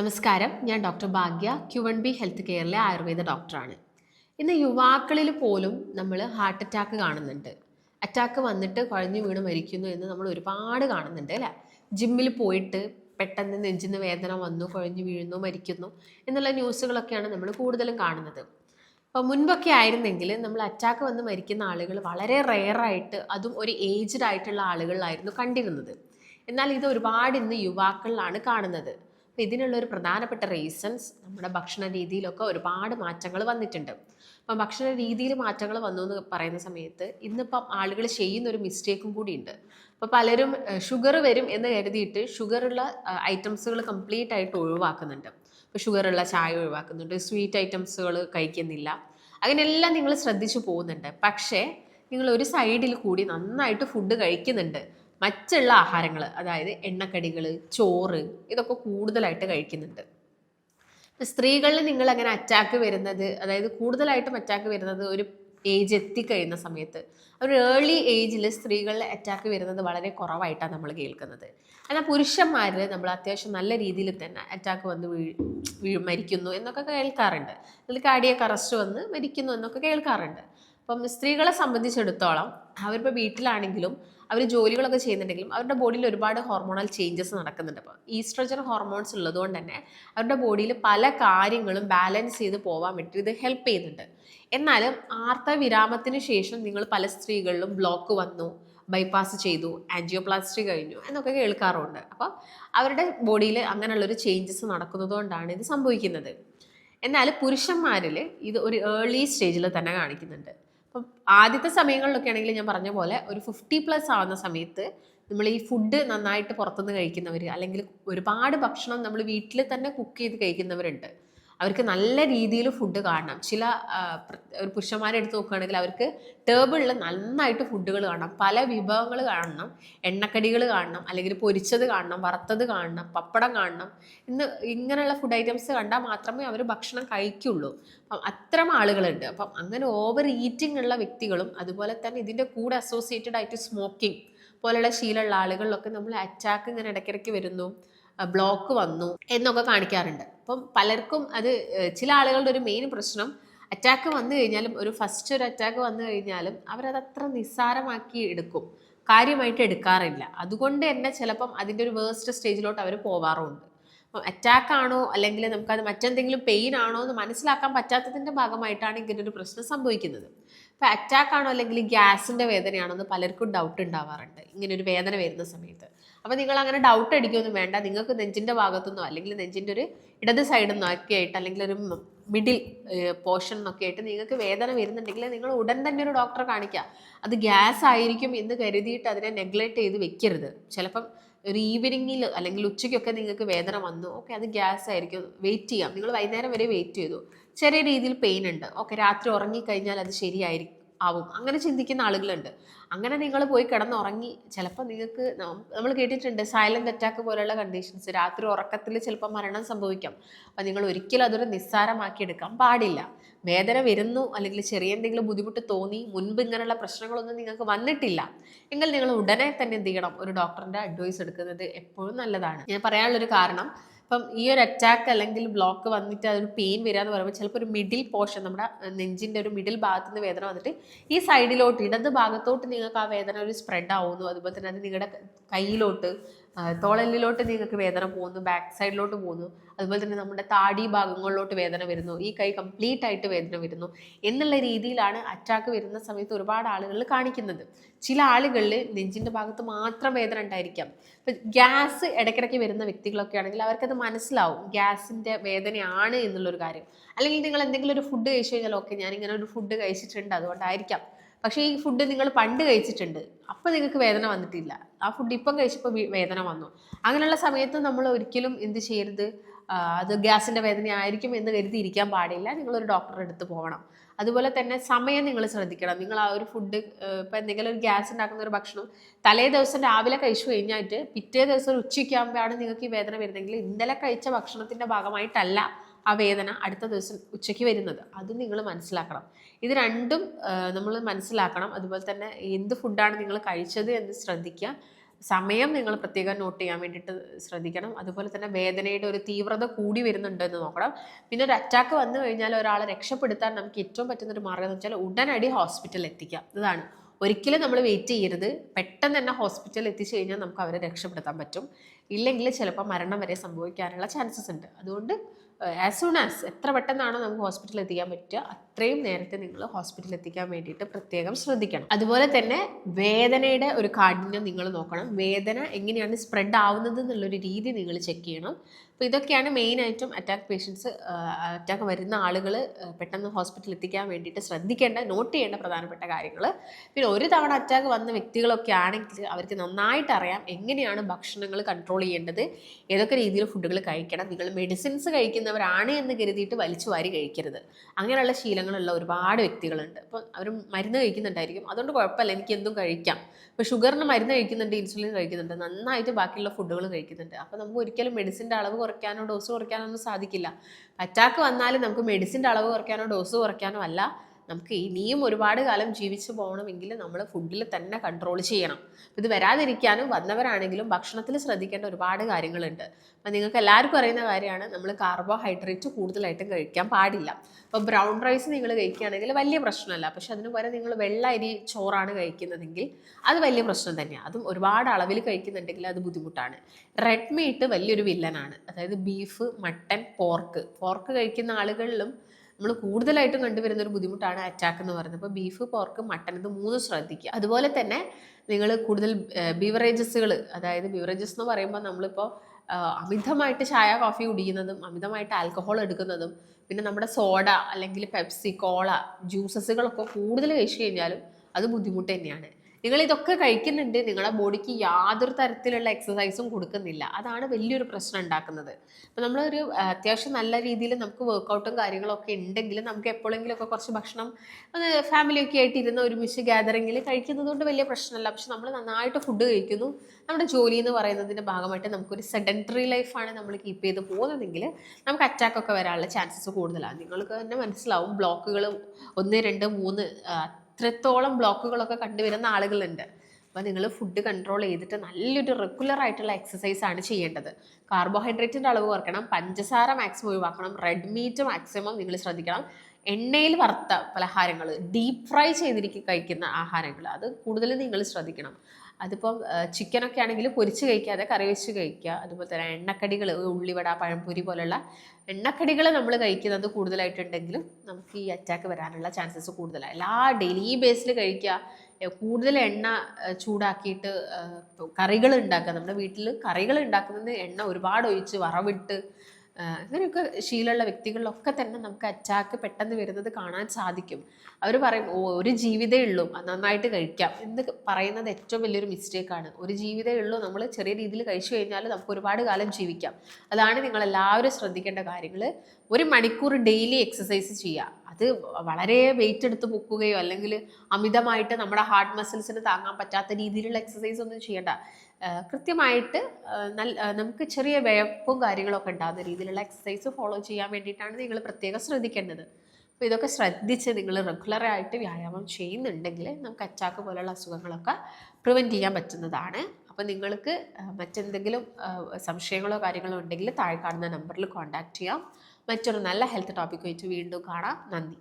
നമസ്കാരം. ഞാൻ doctor Bhagya Q one B health കെയറിലെ Ayurveda ഡോക്ടറാണ്. ഇന്ന് യുവാക്കളിൽ പോലും നമ്മൾ ഹാർട്ട് അറ്റാക്ക് കാണുന്നുണ്ട്. അറ്റാക്ക് വന്നിട്ട് കുഴഞ്ഞു വീണ് മരിക്കുന്നു എന്ന് നമ്മൾ ഒരുപാട് കാണുന്നുണ്ട് അല്ലേ? ജിമ്മിൽ പോയിട്ട് പെട്ടെന്ന് നെഞ്ചിന് വേദന വന്നു കുഴഞ്ഞു വീഴുന്നു മരിക്കുന്നു എന്നുള്ള ന്യൂസുകളൊക്കെയാണ് നമ്മൾ കൂടുതലും കാണുന്നത്. അപ്പോൾ മുൻപൊക്കെ ആയിരുന്നെങ്കിൽ നമ്മൾ അറ്റാക്ക് വന്ന് മരിക്കുന്ന ആളുകൾ വളരെ റെയറായിട്ട് അതും ഒരു ഏജ്ഡ് ആയിട്ടുള്ള ആളുകളിലായിരുന്നു കണ്ടിരുന്നത്. എന്നാൽ ഇത് ഒരുപാട് ഇന്ന് യുവാക്കളിലാണ് കാണുന്നത്. അപ്പോൾ ഇതിനുള്ള ഒരു പ്രധാനപ്പെട്ട റീസൺസ് നമ്മുടെ ഭക്ഷണ രീതിയിലൊക്കെ ഒരുപാട് മാറ്റങ്ങൾ വന്നിട്ടുണ്ട്. അപ്പം ഭക്ഷണ രീതിയിൽ മാറ്റങ്ങൾ വന്നു എന്ന് പറയുന്ന സമയത്ത് ഇന്നിപ്പം ആളുകൾ ചെയ്യുന്ന ഒരു മിസ്റ്റേക്കും കൂടിയുണ്ട്. അപ്പോൾ പലരും ഷുഗർ വരും എന്ന് കരുതിയിട്ട് ഷുഗറുള്ള ഐറ്റംസുകൾ കംപ്ലീറ്റ് ആയിട്ട് ഒഴിവാക്കുന്നുണ്ട്. ഇപ്പോൾ ഷുഗറുള്ള ചായ ഒഴിവാക്കുന്നുണ്ട് സ്വീറ്റ് ഐറ്റംസുകൾ കഴിക്കുന്നില്ല. അങ്ങനെയെല്ലാം നിങ്ങൾ ശ്രദ്ധിച്ചു പോകുന്നുണ്ട്. പക്ഷേ നിങ്ങൾ ഒരു സൈഡിൽ കൂടി നന്നായിട്ട് ഫുഡ് കഴിക്കുന്നുണ്ട്. മറ്റുള്ള ആഹാരങ്ങൾ അതായത് എണ്ണക്കടികൾ ചോറ് ഇതൊക്കെ കൂടുതലായിട്ട് കഴിക്കുന്നുണ്ട്. സ്ത്രീകളിൽ നിങ്ങൾ അങ്ങനെ അറ്റാക്ക് വരുന്നത് അതായത് കൂടുതലായിട്ടും അറ്റാക്ക് വരുന്നത് ഒരു ഏജ് എത്തിക്കഴിയുന്ന സമയത്ത് ഒരു ഏർലി ഏജിൽ സ്ത്രീകളിൽ അറ്റാക്ക് വരുന്നത് വളരെ കുറവായിട്ടാണ് നമ്മൾ കേൾക്കുന്നത്. എന്നാൽ പുരുഷന്മാരിൽ നമ്മൾ അത്യാവശ്യം നല്ല രീതിയിൽ തന്നെ അറ്റാക്ക് വന്ന് വീഴ് മരിക്കുന്നു എന്നൊക്കെ കേൾക്കാറുണ്ട്. അതിൽ കാർഡിയക്ക് അറസ്റ്റ് വന്ന് മരിക്കുന്നു എന്നൊക്കെ കേൾക്കാറുണ്ട്. അപ്പം സ്ത്രീകളെ സംബന്ധിച്ചിടത്തോളം അവരിപ്പോൾ വീട്ടിലാണെങ്കിലും അവർ ജോലികളൊക്കെ ചെയ്യുന്നുണ്ടെങ്കിലും അവരുടെ ബോഡിയിൽ ഒരുപാട് ഹോർമോണൽ ചേഞ്ചസ് നടക്കുന്നുണ്ട്. അപ്പോൾ ഈസ്ട്രജൻ ഹോർമോൺസ് ഉള്ളതുകൊണ്ട് തന്നെ അവരുടെ ബോഡിയിൽ പല കാര്യങ്ങളും ബാലൻസ് ചെയ്ത് പോകാൻ വേണ്ടി ഇത് ഹെൽപ്പ് ചെയ്യുന്നുണ്ട്. എന്നാലും ആർത്ത വിരാമത്തിന് ശേഷം നിങ്ങൾ പല സ്ത്രീകളിലും ബ്ലോക്ക് വന്നു ബൈപ്പാസ് ചെയ്തു ആൻജിയോപ്ലാസ്റ്റി കഴിഞ്ഞു എന്നൊക്കെ കേൾക്കാറുണ്ട്. അപ്പോൾ അവരുടെ ബോഡിയിൽ അങ്ങനെയുള്ളൊരു ചേഞ്ചസ് നടക്കുന്നതുകൊണ്ടാണ് ഇത് സംഭവിക്കുന്നത്. എന്നാൽ പുരുഷന്മാരിൽ ഇത് ഒരു ഏർലി സ്റ്റേജിൽ തന്നെ കാണിക്കുന്നുണ്ട്. അപ്പം ആദ്യത്തെ സമയങ്ങളിലൊക്കെ ആണെങ്കിൽ ഞാൻ പറഞ്ഞ പോലെ ഒരു ഫിഫ്റ്റി പ്ലസ് ആവുന്ന സമയത്ത് നമ്മൾ ഈ ഫുഡ് നന്നായിട്ട് പുറത്തുനിന്ന് കഴിക്കുന്നവർ അല്ലെങ്കിൽ ഒരുപാട് ഭക്ഷണം നമ്മൾ വീട്ടിൽ തന്നെ കുക്ക് ചെയ്ത് കഴിക്കുന്നവരുണ്ട്. അവർക്ക് നല്ല രീതിയിൽ ഫുഡ് കാണണം. ചില ഒരു പുരുഷന്മാരെ എടുത്ത് നോക്കുകയാണെങ്കിൽ അവർക്ക് ടേബിളിൽ നന്നായിട്ട് ഫുഡുകൾ കാണണം. പല വിഭവങ്ങൾ കാണണം. എണ്ണക്കടികൾ കാണണം. അല്ലെങ്കിൽ പൊരിച്ചത് കാണണം. വറുത്തത് കാണണം. പപ്പടം കാണണം. ഇന്ന് ഇങ്ങനെയുള്ള ഫുഡ് ഐറ്റംസ് കണ്ടാൽ മാത്രമേ അവർ ഭക്ഷണം കഴിക്കുള്ളൂ. അപ്പം അത്തരം ആളുകളുണ്ട്. അപ്പം അങ്ങനെ ഓവർ ഈറ്റിംഗ് ഉള്ള വ്യക്തികളും അതുപോലെ തന്നെ ഇതിന്റെ കൂടെ അസോസിയേറ്റഡ് ആയിട്ട് സ്മോക്കിംഗ് പോലെയുള്ള ശീലമുള്ള ആളുകളിലൊക്കെ നമ്മൾ അറ്റാക്ക് ഇങ്ങനെ ഇടയ്ക്കിടയ്ക്ക് വരുന്നു. ബ്ലോക്ക് വന്നു എന്നൊക്കെ കാണിക്കാറുണ്ട്. അപ്പം പലർക്കും അത് ചില ആളുകളുടെ ഒരു മെയിൻ പ്രശ്നം അറ്റാക്ക് വന്നു കഴിഞ്ഞാലും ഒരു ഫസ്റ്റ് ഒരു അറ്റാക്ക് വന്നു കഴിഞ്ഞാലും അവരത് അത്ര നിസ്സാരമാക്കി എടുക്കും. കാര്യമായിട്ട് എടുക്കാറില്ല. അതുകൊണ്ട് തന്നെ ചിലപ്പം അതിന്റെ ഒരു വേസ്റ്റ് സ്റ്റേജിലോട്ട് അവർ പോവാറുണ്ട്. അപ്പം അറ്റാക്ക് ആണോ അല്ലെങ്കിൽ നമുക്കത് മറ്റെന്തെങ്കിലും പെയിൻ ആണോ എന്ന് മനസ്സിലാക്കാൻ പറ്റാത്തതിന്റെ ഭാഗമായിട്ടാണ് ഇങ്ങനെ ഒരു പ്രശ്നം സംഭവിക്കുന്നത്. ഇപ്പം അറ്റാക്ക് ആണോ അല്ലെങ്കിൽ ഗ്യാസിന്റെ വേദനയാണോ എന്ന് പലർക്കും ഡൗട്ട് ഉണ്ടാവാറുണ്ട്. ഇങ്ങനെ ഒരു വേദന വരുന്ന സമയത്ത്. അപ്പോൾ നിങ്ങൾ അങ്ങനെ ഡൗട്ട് അടിക്കുകയൊന്നും വേണ്ട. നിങ്ങൾക്ക് നെഞ്ചിന്റെ ഭാഗത്തുനിന്നോ അല്ലെങ്കിൽ നെഞ്ചിന്റെ ഒരു ഇടത് സൈഡിൽ നിന്നോ ഒക്കെ ആയിട്ട് അല്ലെങ്കിൽ ഒരു മിഡിൽ പോർഷൻ എന്നൊക്കെ ആയിട്ട് നിങ്ങൾക്ക് വേദന വരുന്നുണ്ടെങ്കിൽ നിങ്ങൾ ഉടൻ തന്നെ ഒരു ഡോക്ടറെ കാണിക്കുക. അത് ഗ്യാസ് ആയിരിക്കും എന്ന് കരുതിയിട്ട് അതിനെ നെഗ്ലക്റ്റ് ചെയ്ത് വെക്കരുത്. ചിലപ്പം ഒരു ഈവനിങ്ങിൽ അല്ലെങ്കിൽ ഉച്ചയ്ക്കൊക്കെ നിങ്ങൾക്ക് വേദന വന്നു. ഓക്കെ അത് ഗ്യാസ് ആയിരിക്കും. വെയിറ്റ് ചെയ്യാം. നിങ്ങൾ വൈകുന്നേരം വരെ വെയിറ്റ് ചെയ്തു. ചെറിയ രീതിയിൽ പെയിൻ ഉണ്ട്. ഓക്കെ രാത്രി ഉറങ്ങിക്കഴിഞ്ഞാൽ അത് ശരിയായിരിക്കും. ആവും. അങ്ങനെ ചിന്തിക്കുന്ന ആളുകളുണ്ട്. അങ്ങനെ നിങ്ങൾ പോയി കിടന്നുറങ്ങി ചിലപ്പോൾ നിങ്ങൾക്ക് നമ്മൾ കേട്ടിട്ടുണ്ട് സൈലന്റ് അറ്റാക്ക് പോലെയുള്ള കണ്ടീഷൻസ് രാത്രി ഉറക്കത്തിൽ ചിലപ്പോൾ മരണം സംഭവിക്കാം. അപ്പം നിങ്ങൾ ഒരിക്കലും അതൊരു നിസ്സാരമാക്കി എടുക്കാൻ പാടില്ല. വേദന വരുന്നു അല്ലെങ്കിൽ ചെറിയ എന്തെങ്കിലും ബുദ്ധിമുട്ട് തോന്നി മുൻപ് ഇങ്ങനെയുള്ള പ്രശ്നങ്ങളൊന്നും നിങ്ങൾക്ക് വന്നിട്ടില്ല. എങ്കിൽ നിങ്ങൾ ഉടനെ തന്നെ എന്ത് ചെയ്യണം? ഒരു ഡോക്ടറിന്റെ അഡ്വൈസ് എടുക്കുന്നത് എപ്പോഴും നല്ലതാണ്. ഞാൻ പറയാനുള്ളൊരു കാരണം ഇപ്പം ഈ ഒരു അറ്റാക്ക് അല്ലെങ്കിൽ ബ്ലോക്ക് വന്നിട്ട് അതൊരു പെയിൻ വരിക എന്ന് പറയുമ്പോൾ ചിലപ്പോൾ ഒരു മിഡിൽ പോർഷൻ നമ്മുടെ നെഞ്ചിന്റെ ഒരു മിഡിൽ ഭാഗത്ത് നിന്ന് വേദന വന്നിട്ട് ഈ സൈഡിലോട്ട് ഇടത് ഭാഗത്തോട്ട് നിങ്ങൾക്ക് ആ വേദന ഒരു സ്പ്രെഡ് ആവുന്നു. അതുപോലെ തന്നെ അത് നിങ്ങളുടെ കയ്യിലോട്ട് ആ, തോളലിലോട്ട് നിങ്ങൾക്ക് വേദന പോകുന്നു ബാക്ക് സൈഡിലോട്ട് പോകുന്നു. അതുപോലെ തന്നെ നമ്മുടെ താടി ഭാഗങ്ങളിലോട്ട് വേദന വരുന്നു. ഈ കൈ കംപ്ലീറ്റ് ആയിട്ട് വേദന വരുന്നു. എന്നുള്ള രീതിയിലാണ് അറ്റാക്ക് വരുന്ന സമയത്ത് ഒരുപാട് ആളുകൾ കാണിക്കുന്നത്. ചില ആളുകളിൽ നെഞ്ചിന്റെ ഭാഗത്ത് മാത്രം വേദന ഉണ്ടായിരിക്കാം. ഇപ്പം ഗ്യാസ് ഇടയ്ക്കിടയ്ക്ക് വരുന്ന വ്യക്തികളൊക്കെ ആണെങ്കിൽ അവർക്കത് മനസ്സിലാവും. ഗ്യാസിന്റെ വേദനയാണ് എന്നുള്ളൊരു കാര്യം. അല്ലെങ്കിൽ നിങ്ങൾ എന്തെങ്കിലും ഒരു ഫുഡ് കഴിച്ചു കഴിഞ്ഞാൽ ഓക്കെ ഞാനിങ്ങനെ ഒരു ഫുഡ് കഴിച്ചിട്ടുണ്ട്. അതുകൊണ്ടായിരിക്കാം. പക്ഷേ ഈ ഫുഡ് നിങ്ങൾ പണ്ട് കഴിച്ചിട്ടുണ്ട്. അപ്പോൾ നിങ്ങൾക്ക് വേദന വന്നിട്ടില്ല. ആ ഫുഡ് ഇപ്പം കഴിച്ചപ്പോൾ വേദന വന്നു. അങ്ങനെയുള്ള സമയത്ത് നമ്മൾ ഒരിക്കലും എന്ത് ചെയ്യരുത്? അത് ഗ്യാസിന്റെ വേദനയായിരിക്കും എന്ന് കരുതി ഇരിക്കാൻ പാടില്ല. നിങ്ങളൊരു ഡോക്ടറെ അടുത്ത് പോകണം. അതുപോലെ തന്നെ സമയം നിങ്ങൾ ശ്രദ്ധിക്കണം. നിങ്ങൾ ആ ഒരു ഫുഡ് ഇപ്പം എന്തെങ്കിലും ഒരു ഗ്യാസ് ഉണ്ടാക്കുന്ന ഒരു ഭക്ഷണം തലേ ദിവസം രാവിലെ കഴിച്ചു കഴിഞ്ഞായിട്ട് പിറ്റേ ദിവസം ഉച്ചയ്ക്കാകുമ്പോഴാണ് നിങ്ങൾക്ക് ഈ വേദന വരുന്നതെങ്കിൽ ഇന്നലെ കഴിച്ച ഭക്ഷണത്തിന്റെ ഭാഗമായിട്ടല്ല. ആ വേദന അടുത്ത ദിവസം ഉച്ചയ്ക്ക് വരുന്നത്. അത് നിങ്ങൾ മനസ്സിലാക്കണം. ഇത് രണ്ടും നമ്മൾ മനസ്സിലാക്കണം. അതുപോലെ തന്നെ എന്ത് ഫുഡാണ് നിങ്ങൾ കഴിച്ചത് എന്ന് ശ്രദ്ധിക്കുക. സമയം നിങ്ങൾ പ്രത്യേകം നോട്ട് ചെയ്യാൻ വേണ്ടിയിട്ട് ശ്രദ്ധിക്കണം. അതുപോലെ തന്നെ വേദനയുടെ ഒരു തീവ്രത കൂടി വരുന്നുണ്ടോ എന്ന് നോക്കണം. പിന്നെ ഒരു അറ്റാക്ക് വന്നു കഴിഞ്ഞാൽ ഒരാളെ രക്ഷപ്പെടുത്താൻ നമുക്ക് ഏറ്റവും പറ്റുന്ന ഒരു മാർഗം എന്ന് വെച്ചാൽ ഉടനടി ഹോസ്പിറ്റലിൽ എത്തിക്കുക. ഇതാണ്. ഒരിക്കലും നമ്മൾ വെയിറ്റ് ചെയ്യരുത്. പെട്ടെന്ന് തന്നെ ഹോസ്പിറ്റലിൽ എത്തിച്ചു കഴിഞ്ഞാൽ നമുക്ക് അവരെ രക്ഷപ്പെടുത്താൻ പറ്റും. ഇല്ലെങ്കിൽ ചിലപ്പോൾ മരണം വരെ സംഭവിക്കാനുള്ള ചാൻസസ് ഉണ്ട്. അതുകൊണ്ട് ആസ് സൂൺ ആസ് എത്ര പെട്ടെന്നാണോ നമുക്ക് ഹോസ്പിറ്റലിൽ എത്തിക്കാൻ പറ്റുക അത്രയും നേരത്തെ നിങ്ങൾ ഹോസ്പിറ്റലിൽ എത്തിക്കാൻ വേണ്ടിയിട്ട് പ്രത്യേകം ശ്രദ്ധിക്കണം. അതുപോലെ തന്നെ വേദനയുടെ ഒരു കാഠിന്യം നിങ്ങൾ നോക്കണം. വേദന എങ്ങനെയാണ് സ്പ്രെഡ് ആവുന്നത് എന്നുള്ളൊരു രീതി നിങ്ങൾ ചെക്ക് ചെയ്യണം. അപ്പോൾ ഇതൊക്കെയാണ് മെയിനായിട്ടും അറ്റാക്ക് പേഷ്യൻസ് അറ്റാക്ക് വരുന്ന ആളുകൾ പെട്ടെന്ന് ഹോസ്പിറ്റലിൽ എത്തിക്കാൻ വേണ്ടിയിട്ട് ശ്രദ്ധിക്കേണ്ട നോട്ട് ചെയ്യേണ്ട പ്രധാനപ്പെട്ട കാര്യങ്ങൾ. പിന്നെ ഒരു തവണ അറ്റാക്ക് വന്ന വ്യക്തികളൊക്കെ ആണെങ്കിൽ അവർക്ക് നന്നായിട്ട് അറിയാം എങ്ങനെയാണ് ഭക്ഷണങ്ങൾ കൺട്രോൾ ചെയ്യേണ്ടത് ഏതൊക്കെ രീതിയിൽ ഫുഡുകൾ കഴിക്കണം നിങ്ങൾ മെഡിസിൻസ് കഴിക്കുന്നവരാണ് എന്ന് കരുതിയിട്ട് വലിച്ചു വാരി കഴിക്കരുത്. അങ്ങനെയുള്ള ശീലങ്ങളുള്ള ഒരുപാട് വ്യക്തികളുണ്ട്. അപ്പോൾ അവർ മരുന്ന് കഴിക്കുന്നുണ്ടായിരിക്കും. അതുകൊണ്ട് കുഴപ്പമില്ല. എനിക്ക് എന്തും കഴിക്കാം. ഇപ്പോൾ ഷുഗറിന് മരുന്ന് കഴിക്കുന്നുണ്ട് ഇൻസുലിൻ കഴിക്കുന്നുണ്ട് നന്നായിട്ട് ബാക്കിയുള്ള ഫുഡുകൾ കഴിക്കുന്നുണ്ട്. അപ്പോൾ നമുക്ക് ഒരിക്കലും മെഡിസിന്റെ അളവ് കുറയ്ക്കാനോ ഡോസ് കുറയ്ക്കാനോ ഒന്നും സാധിക്കില്ല. അറ്റാക്ക് വന്നാലും നമുക്ക് മെഡിസിന്റെ അളവ് കുറയ്ക്കാനോ ഡോസ് കുറയ്ക്കാനോ അല്ല. നമുക്ക് ഇനിയും ഒരുപാട് കാലം ജീവിച്ചു പോകണമെങ്കിൽ നമ്മൾ ഫുഡിൽ തന്നെ കൺട്രോൾ ചെയ്യണം. ഇത് വരാതിരിക്കാനും വന്നവരാണെങ്കിലും ഭക്ഷണത്തിൽ ശ്രദ്ധിക്കേണ്ട ഒരുപാട് കാര്യങ്ങളുണ്ട്. അപ്പം നിങ്ങൾക്ക് എല്ലാവർക്കും അറിയുന്ന കാര്യമാണ് നമ്മൾ കാർബോഹൈഡ്രേറ്റ് കൂടുതലായിട്ടും കഴിക്കാൻ പാടില്ല. അപ്പോൾ ബ്രൗൺ റൈസ് നിങ്ങൾ കഴിക്കുകയാണെങ്കിൽ വലിയ പ്രശ്നമല്ല. പക്ഷെ അതിന് പകരം നിങ്ങൾ വെള്ള അരി ചോറാണ് കഴിക്കുന്നതെങ്കിൽ അത് വലിയ പ്രശ്നം തന്നെയാണ് അതും ഒരുപാട് അളവിൽ കഴിക്കുന്നുണ്ടെങ്കിൽ അത് ബുദ്ധിമുട്ടാണ്. റെഡ് മീറ്റ് വലിയൊരു വില്ലനാണ് അതായത് ബീഫ് മട്ടൻ പോർക്ക് പോർക്ക് കഴിക്കുന്ന ആളുകളിലും നമ്മൾ കൂടുതലായിട്ടും കണ്ടുവരുന്ന ഒരു ബുദ്ധിമുട്ടാണ് അറ്റാക്ക് എന്ന് പറയുന്നത്. അപ്പോൾ ബീഫ് പോർക്ക് മട്ടൻ ഇത് മൂന്ന് ശ്രദ്ധിക്കുക. അതുപോലെ തന്നെ നിങ്ങൾ കൂടുതൽ ബിവറേജസുകൾ അതായത് ബിവറേജസ് എന്ന് പറയുമ്പോൾ നമ്മളിപ്പോൾ അമിതമായിട്ട് ചായ കോഫി കുടിക്കുന്നതും അമിതമായിട്ട് ആൽക്കഹോൾ എടുക്കുന്നതും പിന്നെ നമ്മുടെ സോഡ അല്ലെങ്കിൽ പെപ്സി കോള ജ്യൂസസുകളൊക്കെ കൂടുതൽ കഴിച്ചു കഴിഞ്ഞാലും അത് ബുദ്ധിമുട്ട് തന്നെയാണ്. നിങ്ങൾ ഇതൊക്കെ കഴിക്കുന്നുണ്ട്. നിങ്ങളുടെ ബോഡിക്ക് യാതൊരു തരത്തിലുള്ള എക്സസൈസും കൊടുക്കുന്നില്ല. അതാണ് വലിയൊരു പ്രശ്നം ഉണ്ടാക്കുന്നത്. അപ്പം നമ്മളൊരു അത്യാവശ്യം നല്ല രീതിയിൽ നമുക്ക് വർക്കൗട്ടും കാര്യങ്ങളൊക്കെ ഉണ്ടെങ്കിൽ നമുക്ക് എപ്പോഴെങ്കിലുമൊക്കെ കുറച്ച് ഭക്ഷണം ഫാമിലിയൊക്കെ ആയിട്ട് ഇരുന്ന് ഒരുമിച്ച് ഗ്യാതറിങ്ങിൽ കഴിക്കുന്നത് കൊണ്ട് വലിയ പ്രശ്നമല്ല. പക്ഷെ നമ്മൾ നന്നായിട്ട് ഫുഡ് കഴിക്കുന്നു. നമ്മുടെ ജോലി എന്ന് പറയുന്നതിന്റെ ഭാഗമായിട്ട് നമുക്കൊരു സെഡന്ററി ലൈഫാണ് നമ്മൾ കീപ്പ് ചെയ്ത് പോകുന്നതെങ്കിൽ നമുക്ക് അറ്റാക്കൊക്കെ വരാനുള്ള ചാൻസസ് കൂടുതലാണ്. നിങ്ങൾക്ക് തന്നെ മനസ്സിലാവും. ബ്ലോക്കുകൾ ഒന്ന് രണ്ട് മൂന്ന് ഇത്രത്തോളം ബ്ലോക്കുകളൊക്കെ കണ്ടുവരുന്ന ആളുകളുണ്ട്. അപ്പോൾ നിങ്ങൾ ഫുഡ് കൺട്രോൾ ചെയ്തിട്ട് നല്ലൊരു റെഗുലർ ആയിട്ടുള്ള എക്സസൈസ് ആണ് ചെയ്യേണ്ടത്. കാർബോഹൈഡ്രേറ്റിന്റെ അളവ് കുറയ്ക്കണം പഞ്ചസാര മാക്സിമം ഒഴിവാക്കണം റെഡ് മീറ്റ് മാക്സിമം നിങ്ങൾ ശ്രദ്ധിക്കണം. എണ്ണയിൽ വറുത്ത പലഹാരങ്ങൾ ഡീപ് ഫ്രൈ ചെയ്തിരിക്കും കഴിക്കുന്ന ആഹാരങ്ങൾ അത് കൂടുതൽ നിങ്ങൾ ശ്രദ്ധിക്കണം. അതിപ്പം ചിക്കനൊക്കെ ആണെങ്കിൽ പൊരിച്ച് കഴിക്കാതെ കറി വെച്ച് കഴിക്കുക. അതുപോലെ തന്നെ എണ്ണക്കടികൾ ഉള്ളിവട പഴംപൊരി പോലുള്ള എണ്ണക്കടികൾ നമ്മൾ കഴിക്കുന്നത് കൂടുതലായിട്ടുണ്ടെങ്കിലും നമുക്ക് ഈ അറ്റാക്ക് വരാനുള്ള ചാൻസസ് കൂടുതലാണ്. എല്ലാ ഡെയിലി ബേസിൽ കഴിക്കുക. കൂടുതൽ എണ്ണ ചൂടാക്കിയിട്ട് കറികൾ ഉണ്ടാക്കുക. നമ്മുടെ വീട്ടിൽ കറികൾ ഉണ്ടാക്കുന്നത് എണ്ണ ഒരുപാട് ഒഴിച്ച് വറവിട്ട് അങ്ങനെയൊക്കെ ശീലമുള്ള വ്യക്തികളിലൊക്കെ തന്നെ നമുക്ക് അറ്റാക്ക് പെട്ടെന്ന് വരുന്നത് കാണാൻ സാധിക്കും. അവർ പറയും ഓ ഒരു ജീവിതമേ ഉള്ളൂ നന്നായിട്ട് കഴിക്കാം. എന്ന് പറയുന്നത് ഏറ്റവും വലിയൊരു മിസ്റ്റേക്കാണ് ഒരു ജീവിതമേ ഉള്ളൂ നമ്മൾ ചെറിയ രീതിയിൽ കഴിച്ചു കഴിഞ്ഞാൽ നമുക്ക് ഒരുപാട് കാലം ജീവിക്കാം. അതാണ് നിങ്ങൾ എല്ലാവരും ശ്രദ്ധിക്കേണ്ട കാര്യങ്ങൾ ഒരു മണിക്കൂർ ഡെയിലി എക്സസൈസ് ചെയ്യുക. അത് വളരെ വെയിറ്റ് എടുത്ത് പൊക്കുകയോ അല്ലെങ്കിൽ അമിതമായിട്ട് നമ്മുടെ ഹാർട്ട് മസിൽസിന് താങ്ങാൻ പറ്റാത്ത രീതിയിലുള്ള എക്സസൈസ് ഒന്നും ചെയ്യേണ്ട. കൃത്യമായിട്ട് നല്ല നമുക്ക് ചെറിയ വിയപ്പും കാര്യങ്ങളൊക്കെ ഉണ്ടാകുന്ന രീതിയിലുള്ള എക്സസൈസ് ഫോളോ ചെയ്യാൻ വേണ്ടിയിട്ടാണ് നിങ്ങൾ പ്രത്യേകം ശ്രദ്ധിക്കേണ്ടത്. അപ്പോൾ ഇതൊക്കെ ശ്രദ്ധിച്ച് നിങ്ങൾ റെഗുലറായിട്ട് വ്യായാമം ചെയ്യുന്നുണ്ടെങ്കിൽ നമുക്ക് അറ്റാക്ക് പോലുള്ള അസുഖങ്ങളൊക്കെ പ്രിവെന്റ് ചെയ്യാൻ പറ്റുന്നതാണ്. അപ്പോൾ നിങ്ങൾക്ക് മറ്റെന്തെങ്കിലും സംശയങ്ങളോ കാര്യങ്ങളോ ഉണ്ടെങ്കിൽ താഴെ കാണുന്ന നമ്പറിൽ കോൺടാക്റ്റ് ചെയ്യാം. മറ്റൊരു നല്ല ഹെൽത്ത് ടോപ്പിക്കുമായിട്ട് വീണ്ടും കാണാം. നന്ദി.